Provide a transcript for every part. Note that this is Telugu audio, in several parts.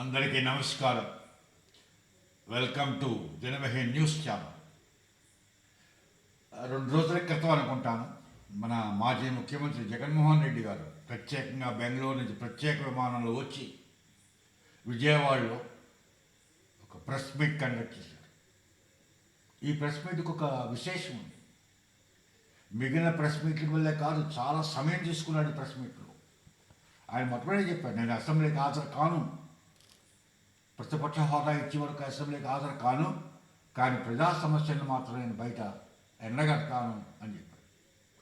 అందరికీ నమస్కారం. Welcome to Dinamahi news channel రెండు రోజుల క్రితం అనుకుంటాను మన మాజీ ముఖ్యమంత్రి జగన్మోహన్ రెడ్డి గారు ప్రత్యేకంగా బెంగళూరు నుంచి ప్రత్యేక విమానంలో వచ్చి విజయవాడలో ఒక ప్రెస్ మీట్ కండక్ట్ చేశారు. ఈ ప్రెస్ మీట్కి ఒక విశేషం ఉంది. మిగిలిన ప్రెస్ మీట్ల వల్లే కాదు చాలా సమయం తీసుకున్నాడు ప్రెస్ మీట్లో. ఆయన మొట్టమొదటి చెప్పాడు నేను అసెంబ్లీకి హాజరు కాను. ప్రతిపక్ష హోదా ఇచ్చే వరకు అసెంబ్లీకి హాజరు కాను కానీ ప్రజా సమస్యలను మాత్రం నేను బయట ఎండగడతాను అని చెప్పాడు.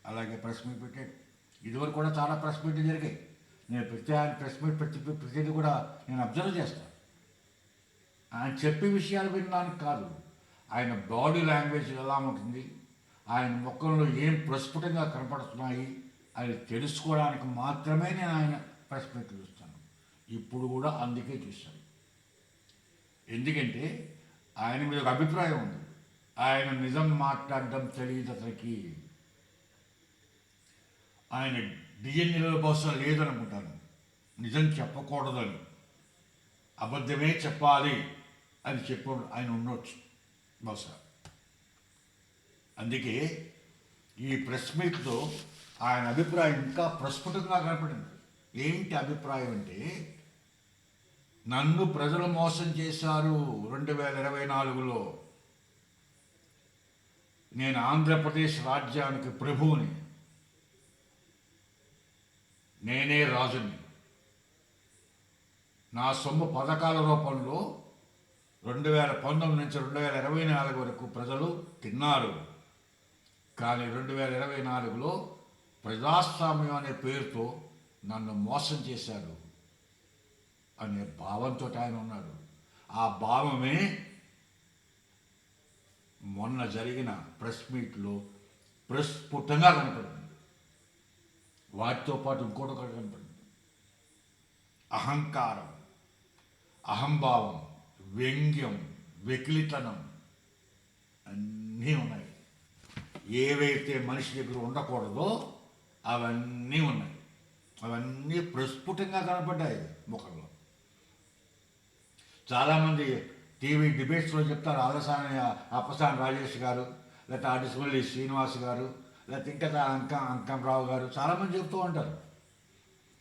అలాగే ప్రెస్ మీట్ పెట్టాడు. ఇదివరకు కూడా చాలా ప్రెస్ మీట్లు జరిగాయి. నేను ప్రతి ఆయన ప్రెస్ మీట్ ప్రతి ప్రతిదీ కూడా నేను అబ్జర్వ్ చేస్తాను. ఆయన చెప్పే విషయాలు వినడానికి కాదు. ఆయన బాడీ లాంగ్వేజ్ ఎలా ఉంటుంది ఆయన ముఖంలో ఏం ప్రస్ఫుటంగా కనపడుతున్నాయి అది తెలుసుకోవడానికి మాత్రమే నేను ఆయన ప్రెస్ మీట్ చూస్తాను. ఇప్పుడు కూడా అందుకే చూశాను. ఎందుకంటే ఆయన మీద ఒక అభిప్రాయం ఉంది. ఆయన నిజం మాట్లాడడం తెలియదు అతనికి. ఆయన డిఎన్ఏలో బహుశా లేదనుకుంటాను. నిజం చెప్పకూడదని. అబద్ధమే చెప్పాలి అని చెప్పు ఆయన ఉండొచ్చు బహుశా. అందుకే ఈ ప్రెస్ మీట్లో ఆయన అభిప్రాయం ఇంకా ప్రస్ఫుటంగా కనపడింది. ఏంటి అభిప్రాయం అంటే నన్ను ప్రజలు మోసం చేశారు రెండు వేల ఇరవై నాలుగులో. నేను ఆంధ్రప్రదేశ్ రాజ్యానికి ప్రభువుని. నేనే రాజుని. నా సొమ్ము పథకాల రూపంలో రెండు వేల పంతొమ్మిది నుంచి రెండు వేల ఇరవై నాలుగు వరకు ప్రజలు తిన్నారు. కానీ రెండు వేల ఇరవై నాలుగులో ప్రజాస్వామ్యం అనే పేరుతో నన్ను మోసం చేశారు. అనే భావంతో ఆయన ఉన్నాడు. ఆ భావమే మొన్న జరిగిన ప్రెస్ మీట్లో ప్రస్ఫుటంగా కనపడింది. వాటితో పాటు ఇంకోటి ఒకటి కనపడింది. అహంకారం అహంభావం వ్యంగ్యం వెకిలితనం అన్నీ ఉన్నాయి. ఏవైతే మనిషి దగ్గర ఉండకూడదో అవన్నీ ఉన్నాయి. అవన్నీ ప్రస్ఫుటంగా కనపడ్డాయి ముఖంలో. చాలామంది టీవీ డిబేట్స్లో చెప్తారు అలసాని అప్పసాని రాజేష్ గారు లేకపోతే అడిసిమల్లి శ్రీనివాస్ గారు లేకపోతే ఇంకా అంక అంకంరావు గారు చాలామంది చెప్తూ ఉంటారు.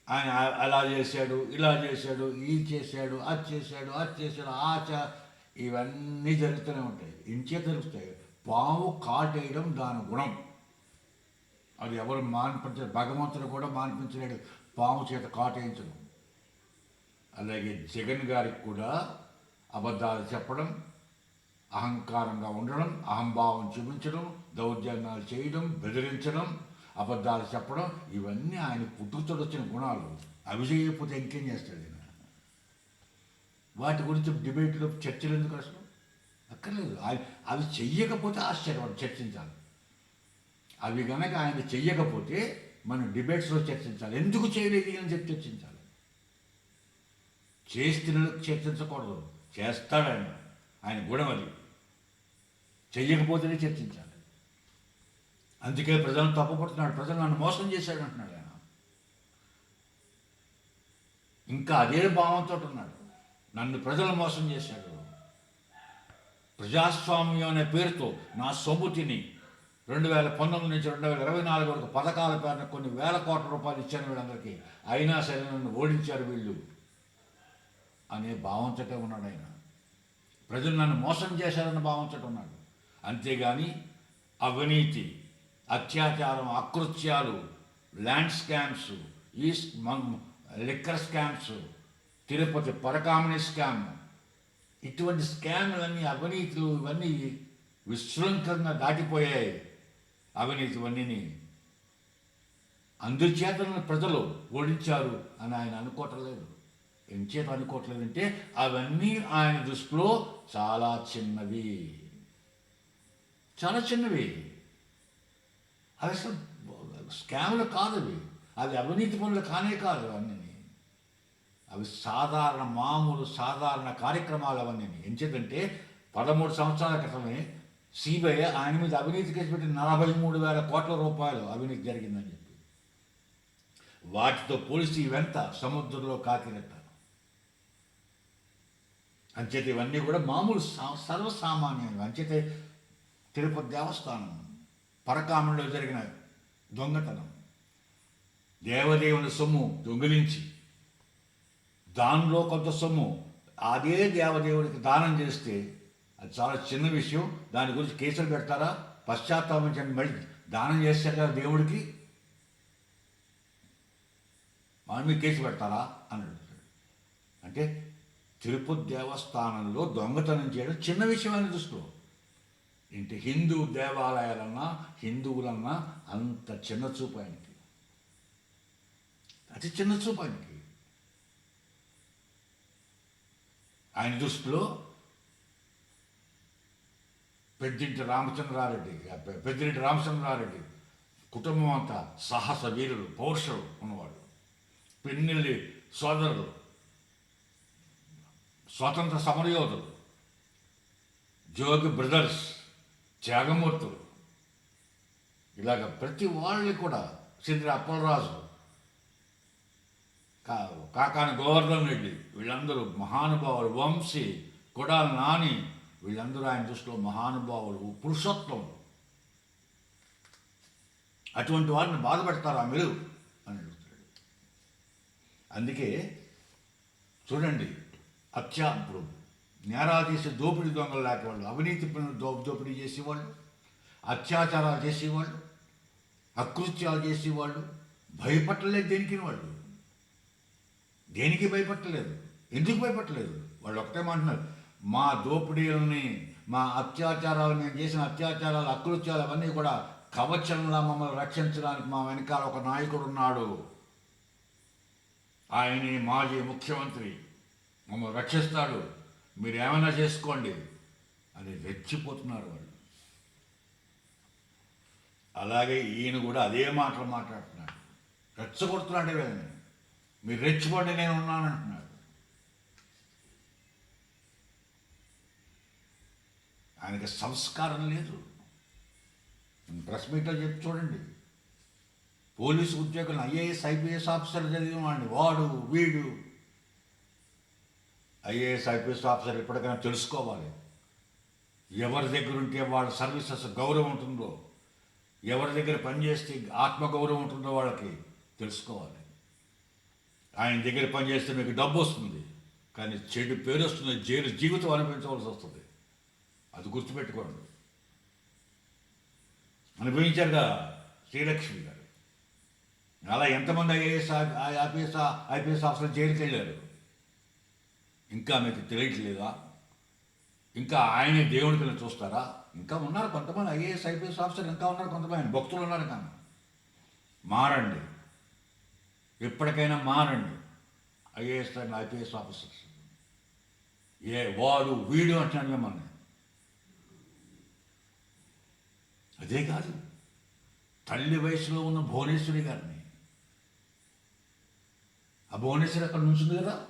ఆయన అలా చేశాడు ఇలా చేశాడు ఇది చేశాడు అది చేశాడు అది చేశాడు ఆ ఇవన్నీ జరుగుతూనే ఉంటాయి. ఇంచే జరుగుతాయి పాము కాటేయడం దాని గుణం. అది ఎవరు మాన్పించరు భగవంతుడు కూడా మాన్పించలేడు. పాము చేత కాటేయించడం. అలాగే జగన్ గారికి కూడా అబద్ధాలు చెప్పడం అహంకారంగా ఉండడం అహంభావం చూపించడం దౌర్జన్యాలు చేయడం బెదిరించడం అబద్ధాలు చెప్పడం ఇవన్నీ ఆయన పుట్టుకతో వచ్చిన గుణాలు. అవి చేయకపోతే ఇంకేం చేస్తాడు ఆయన వాటి గురించి డిబేట్లో చర్చలు ఎందుకు అసలు? అక్కర్లేదు. ఆయన అవి చెయ్యకపోతే ఆశ్చర్యపడు చర్చించాలి. అవి కనుక ఆయన చెయ్యకపోతే మనం డిబేట్స్లో చర్చించాలి. ఎందుకు చేయలేదు అని చెప్పి చర్చించాలి. చేస్తున్నందుకు చర్చించకూడదు. చేస్తాడు ఆయన ఆయన గుణం అది చెయ్యకపోతేనే చర్చించాలి. అందుకే ప్రజలను తప్పుపడుతున్నాడు. ప్రజలు నన్ను మోసం చేశాడు అంటున్నాడు ఆయన. ఇంకా అదే భావంతో ఉన్నాడు. నన్ను ప్రజలు మోసం చేశాడు. ప్రజాస్వామ్యం అనే పేరుతో నా సొమ్ము తిని రెండు వేల పంతొమ్మిది నుంచి రెండు వేల ఇరవై నాలుగు వరకు పథకాల పేరున కొన్ని వేల కోట్ల రూపాయలు ఇచ్చాను వీళ్ళందరికీ. అయినా సరే నన్ను ఓడించారు వీళ్ళు. అనే భావంతో ఉన్నాడు ఆయన. ప్రజలు నన్ను మోసం చేశారన్న భావించటం ఉన్నాడు. అంతేగాని అవినీతి అత్యాచారం అకృత్యాలు ల్యాండ్ స్కామ్స్ ఈ లిక్కర్ స్కామ్స్ తిరుపతి పరకామణి స్కామ్ ఇటువంటి స్కామ్లన్నీ అవినీతులు ఇవన్నీ విశృంఖలంగా దాటిపోయాయి. అవినీతి ఇవన్నీ అందుచేత ప్రజలు ఓడించారు అని ఆయన అనుకోవటం లేదు. ఎంచేత అనుకోవట్లేదంటే అవన్నీ ఆయన దృష్టిలో చాలా చిన్నవి. చాలా చిన్నవి. అవి అసలు స్కామ్లు కాదు అవి. అవి అవినీతి పనులు కానే కాదు అవన్నీ అవి సాధారణ మామూలు సాధారణ కార్యక్రమాలు అవన్నీ ఎంచేతంటే పదమూడు సంవత్సరాల క్రితమే సిబిఐ ఆయన మీద అవినీతి కేసు పెట్టి నలభై మూడు వేల కోట్ల రూపాయలు అవినీతి జరిగిందని చెప్పి. వాటితో పోలిసి ఇవెంత సముద్రంలో కాకినట్ట అంచేత ఇవన్నీ కూడా మామూలు సర్వసామాన్యంగా అంచేతే తిరుపతి దేవస్థానం పరకామంలో జరిగిన దొంగతనం దేవదేవుని సొమ్ము దొంగిలించి దానిలో కొంత సొమ్ము అదే దేవదేవుడికి దానం చేస్తే అది చాలా చిన్న విషయం. దాని గురించి కేసులు పెడతారా? పశ్చాత్తాపం చెంది మళ్ళీ దానం చేశారు కదా దేవుడికి? మన మీకు కేసు పెడతారా? అని అడుగుతాడు. అంటే తిరుపతి దేవస్థానంలో దొంగతనం చేయడం చిన్న విషయమైన దృష్టిలో. ఇంటి హిందూ దేవాలయాలన్నా హిందువులన్నా అంత చిన్న చూపు ఆయనకి. అతి చిన్న చూపు ఆయనకి. ఆయన దృష్టిలో పెద్దింటి రామచంద్రారెడ్డి పెద్దింటి రామచంద్రారెడ్డి కుటుంబం అంతా సాహస వీరులు పౌరుషులు ఉన్నవాడు పిన్నెల్లి సోదరులు స్వతంత్ర సమరయోధులు జోగి బ్రదర్స్ త్యాగమూర్తులు. ఇలాగ ప్రతి వాళ్ళని కూడా సింద్రి అప్పలరాజు కా కాకాని గోవర్ధన్ రెడ్డి వీళ్ళందరూ మహానుభావులు వంశీ కొడాల నాని వీళ్ళందరూ ఆయన దృష్టిలో మహానుభావులు పురుషోత్వం అటువంటి వారిని బాధపెడతారా మీరు? అని అడుగుతాడు అందుకే చూడండి అత్యా ఇప్పుడు నేరాలు చేసే దోపిడీ దొంగలు లేకేవాళ్ళు అవినీతి పనులు దో దోపిడీ చేసేవాళ్ళు అత్యాచారాలు చేసేవాళ్ళు అకృత్యాలు చేసేవాళ్ళు భయపట్టలేదు దేనికి వాళ్ళు? దేనికి భయపట్టలేదు? ఎందుకు భయపట్టలేదు? వాళ్ళు ఒకటే అంటున్నారు మా దోపిడీలని మా అత్యాచారాలు మేము చేసిన అత్యాచారాలు అకృత్యాలు అవన్నీ కూడా కవచంలా మమ్మల్ని రక్షించడానికి మా వెనకాల ఒక నాయకుడు ఉన్నాడు. ఆయనే మాజీ ముఖ్యమంత్రి. మమ్మల్ని రక్షిస్తాడు మీరు ఏమైనా చేసుకోండి అని రెచ్చిపోతున్నారు వాళ్ళు. అలాగే ఈయన కూడా అదే మాటలు మాట్లాడుతున్నాడు. రెచ్చగొడుతున్నాడే వీళ్ళని. మీరు రెచ్చిపోండి నేను ఉన్నానంటున్నాడు ఆయనకి సంస్కారం లేదు. ప్రెస్ మీట్లో చెప్పి చూడండి. పోలీసు ఉద్యోగులు ఐఏఎస్ ఐపీఎస్ ఆఫీసర్ చదివిన వాడిని వాడు వీడు ఐఏఎస్ ఐపీఎస్ ఆఫీసర్ ఎప్పటికైనా తెలుసుకోవాలి. ఎవరి దగ్గర ఉంటే వాళ్ళ సర్వీసెస్ గౌరవం ఉంటుందో ఎవరి దగ్గర పనిచేస్తే ఆత్మగౌరవం ఉంటుందో వాళ్ళకి తెలుసుకోవాలి. ఆయన దగ్గర పనిచేస్తే మీకు డబ్బు వస్తుంది కానీ చెడు పేరు వస్తుంది జైలు జీవితం అనుభవించవలసి వస్తుంది. అది గుర్తుపెట్టుకోండి. అనుభవించారుగా శ్రీలక్ష్మి గారు. అలా ఎంతమంది ఐఏఎస్ ఐపీఎస్ ఐపీఎస్ ఆఫీసర్ జైలుకి వెళ్ళారు ఇంకా మీకు తెలియట్లేదా? ఇంకా ఆయనే దేవుడి కింద చూస్తారా? ఇంకా ఉన్నారు కొంతమంది ఐఏఎస్ ఐపీఎస్ ఆఫీసర్ ఇంకా ఉన్నారు కొంతమంది భక్తులు ఉన్నారు కానీ. మారండి. ఎప్పటికైనా మారండి. IAS and IPS officers. ఏ వాడు వీడు అంటున్నాడు మిమ్మల్ని. అదే కాదు. తల్లి వయసులో ఉన్న భువనేశ్వరి గారిని. ఆ భువనేశ్వరి అక్కడ నుంచింది కదా?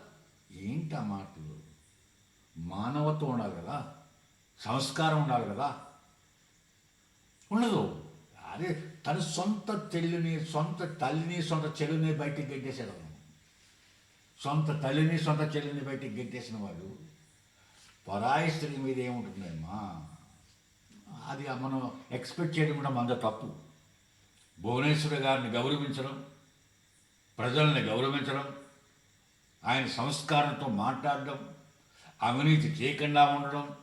ఏంటి ఆ మాటలు? మానవత్వం ఉండాలి కదా? సంస్కారం ఉండాలి కదా? ఉండదు. అదే తన సొంత చెల్లిని సొంత తల్లిని సొంత చెల్లిని బయటికి గెట్టేసాడు సొంత తల్లిని సొంత చెల్లిని బయటికి గెట్టేసిన వాడు పరాయి స్త్రీ మీద ఏముంటుందమ్మా? అది మనం ఎక్స్పెక్ట్ చేయడం కూడా మన తప్పు. భువనేశ్వరి గారిని గౌరవించడం ప్రజల్ని గౌరవించడం ఆయన సంస్కారంతో మాట్లాడడం అవినీతి చేయకుండా ఉండడం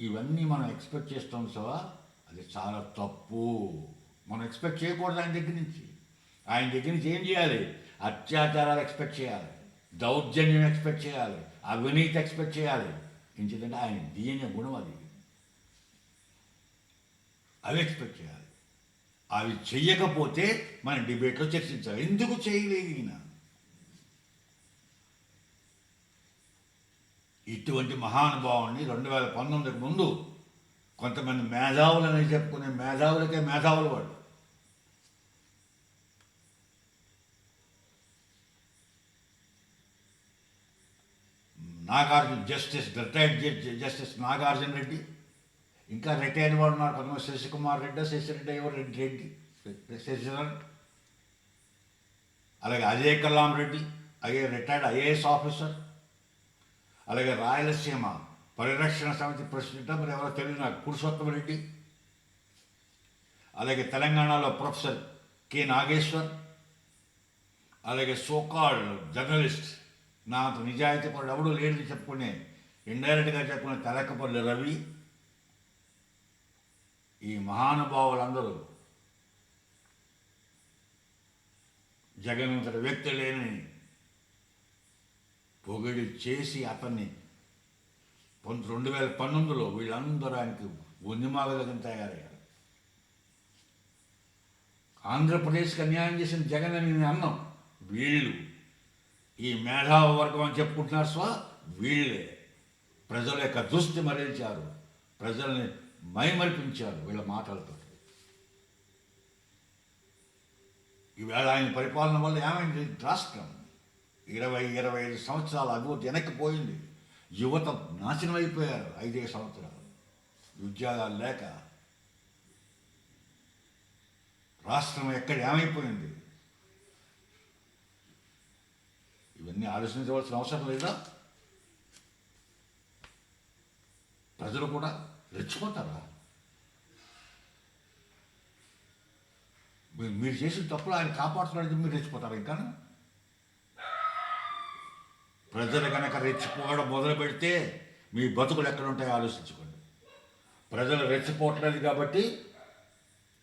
ఇవన్నీ మనం ఎక్స్పెక్ట్ చేస్తాం సవా అది చాలా తప్పు. మనం ఎక్స్పెక్ట్ చేయకూడదు ఆయన దగ్గర నుంచి. ఆయన దగ్గర నుంచి ఏం చేయాలి? అత్యాచారాలు ఎక్స్పెక్ట్ చేయాలి దౌర్జన్యం ఎక్స్పెక్ట్ చేయాలి అవినీతి ఎక్స్పెక్ట్ చేయాలి. ఎందుకంటే ఆయన దీని గుణం అది. అవి ఎక్స్పెక్ట్ చేయాలి. అవి చెయ్యకపోతే మనం డిబేట్లో చర్చించాలి. ఎందుకు చేయలేదు ఈయన? ఇటువంటి మహానుభావుని రెండు వేల పంతొమ్మిదికి ముందు కొంతమంది మేధావులని చెప్పుకునే మేధావులకే మేధావులు వాడు Nagarjuna justice retired justice Nagarjuna Reddy ఇంకా రిటైర్డ్ వాడు ఉన్నారు కొంతమంది శశికుమార్ రెడ్డి శశిరెడ్డి ఎవరు రెడ్డి రెడ్డి శశిధరన్. అలాగే అజయ్ కలాం రెడ్డి అయ్యే రిటైర్డ్ ఐఏఎస్ ఆఫీసర్. అలాగే రాయలసీమ పరిరక్షణ సమితి ప్రెసిడెంట్ మరి ఎవరో తెలియదు నాకు పురుషోత్తమ రెడ్డి. అలాగే తెలంగాణలో ప్రొఫెసర్ కె నాగేశ్వర్. అలాగే సోకాల్డ్ జర్నలిస్ట్ నా అంత నిజాయితీ పరుడు ఎవడో లేడని చెప్పుకునే ఇండైరెక్ట్గా చెప్పుకునే తెలకపల్లి రవి. ఈ మహానుభావులందరూ జగనంతటి వ్యక్తి లేని పొగిడి చేసి అతన్ని పంత రెండు వేల పంతొమ్మిదిలో వీళ్ళందరూ ఆయనకి ఉద్యమాగలిగిన తయారయ్యారు. ఆంధ్రప్రదేశ్కి అన్యాయం చేసిన జగన్ అని నేను అన్నాం. వీళ్ళు ఈ మేధావ వర్గం అని చెప్పుకుంటున్నారు స్వ వీళ్ళే. ప్రజల యొక్క దృష్టి మరల్చారు. ప్రజల్ని మైమరిపించారు వీళ్ళ మాటలతో. ఈవేళ ఆయన పరిపాలన వల్ల ఏమైంది? రాష్ట్రం. ఇరవై ఇరవై ఐదు సంవత్సరాల అభివృద్ధి వెనక్కిపోయింది యువత నాశనం అయిపోయారు ఐదే సంవత్సరాలు. ఉద్యోగాలు లేక రాష్ట్రం ఎక్కడ ఏమైపోయింది? ఇవన్నీ ఆలోచించవలసిన అవసరం లేదా? ప్రజలు కూడా రెచ్చిపోతారా? మీరు మీరు చేసిన తప్పులు ఆయన కాపాడుతున్నాడు మీరు రెచ్చిపోతారు ఇంకా ప్రజలు కనుక రెచ్చిపోవడం మొదలు పెడితే మీ బతుకులు ఎక్కడుంటాయో ఆలోచించుకోండి. ప్రజలు రెచ్చిపోవట్లేదు కాబట్టి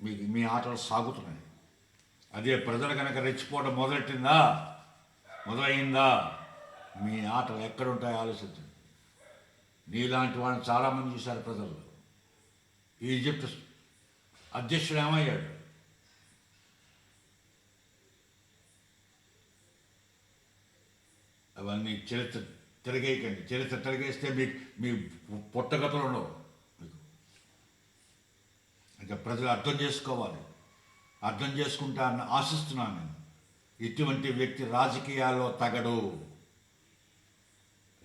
మీ మీ ఆటలు సాగుతున్నాయి. అదే ప్రజలు కనుక రెచ్చిపోవడం మొదలెట్టిందా? మొదలైందా? మీ ఆటలు ఎక్కడుంటాయో ఆలోచించండి. నీలాంటి వాళ్ళని చాలామంది చూశారు ప్రజలు ఈజిప్ట్ అధ్యక్షుడు ఏమయ్యాడు? అవన్నీ చరిత్ర తిరగేయకండి. చరిత్ర తిరగేస్తే మీ మీ పుట్టగతలు ఉండవు. మీకు అంటే ప్రజలు అర్థం చేసుకోవాలి. అర్థం చేసుకుంటారని ఆశిస్తున్నాను నేను. ఇటువంటి వ్యక్తి రాజకీయాల్లో తగడు.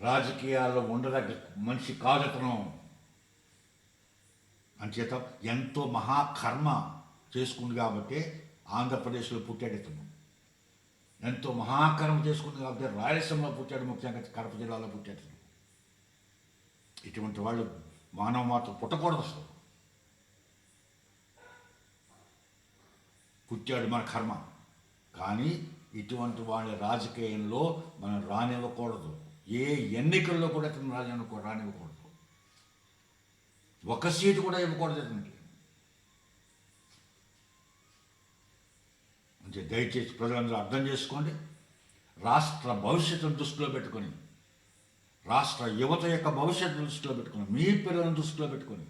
రాజకీయాల్లో ఉండదగ్గ మనిషి కాదతను అంచేత ఎంతో మహాకర్మ చేసుకుంది కాబట్టి ఆంధ్రప్రదేశ్లో పుట్టాడు ఇతను ఎంతో మహాకర్మ చేసుకుంది కాబట్టి రాయలసీమలో పుట్టాడు ముఖ్యంగా కడప జిల్లాలో పుట్టాడు. ఇటువంటి వాళ్ళు మానవ మాత్రం పుట్టకూడదు అసలు. పుట్టాడు మన కర్మ. కానీ ఇటువంటి వాళ్ళ రాజకీయంలో మనం రానివ్వకూడదు. ఏ ఎన్నికల్లో కూడా ఇతను రానివ్వకూ రానివ్వకూడదు. ఒక సీటు కూడా ఇవ్వకూడదు ఇతనికి అంటే దయచేసి ప్రజలందరూ అర్థం చేసుకోండి. రాష్ట్ర భవిష్యత్తును దృష్టిలో పెట్టుకొని రాష్ట్ర యువత యొక్క భవిష్యత్తు దృష్టిలో పెట్టుకొని మీ పిల్లలను దృష్టిలో పెట్టుకొని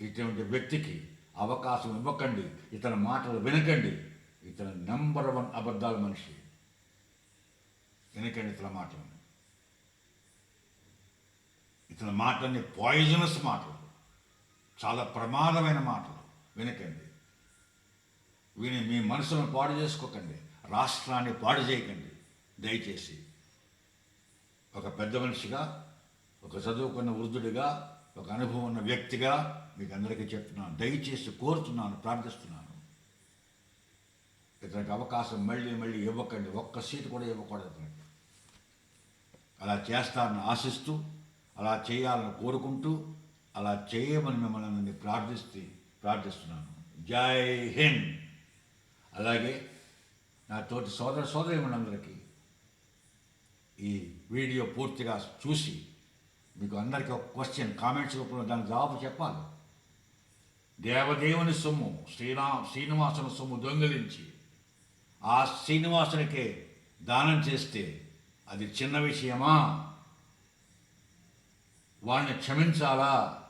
ఇటువంటి వ్యక్తికి అవకాశం ఇవ్వకండి ఇతని మాటలు వినకండి. ఇతను నెంబర్ వన్ అబద్ధాల మనిషి. వినకండి ఇతని మాటలు. ఇతని మాటలన్నీ పాయిజనస్ మాటలు. చాలా ప్రమాదమైన మాటలు. వినకండి. వీని మీ మనసును పాడు చేసుకోకండి. రాష్ట్రాన్ని పాడు చేయకండి. దయచేసి ఒక పెద్ద మనిషిగా ఒక చదువుకున్న వృద్ధుడిగా ఒక అనుభవం ఉన్న వ్యక్తిగా మీకు అందరికీ చెప్తున్నాను. దయచేసి కోరుతున్నాను ప్రార్థిస్తున్నాను. ఇతనికి అవకాశం మళ్ళీ మళ్ళీ ఇవ్వకండి. ఒక్క సీటు కూడా ఇవ్వకూడదు ఇతనికి. అలా చేస్తారని ఆశిస్తూ అలా చేయాలని కోరుకుంటూ అలా చేయమని మిమ్మల్ని ప్రార్థిస్తే ప్రార్థిస్తున్నాను. జై హింద్. అలాగే నా తోటి సోదర సోదరిమణులందరికీ ఈ వీడియో పూర్తిగా చూసి మీకు అందరికీ ఒక క్వశ్చన్ కామెంట్స్ రూపంలో దానికి జవాబు చెప్పాలి. దేవదేవుని సొమ్ము శ్రీరా శ్రీనివాసుని సొమ్ము దొంగిలించి ఆ శ్రీనివాసునికే దానం చేస్తే అది చిన్న విషయమా? వాళ్ళని క్షమించాలా?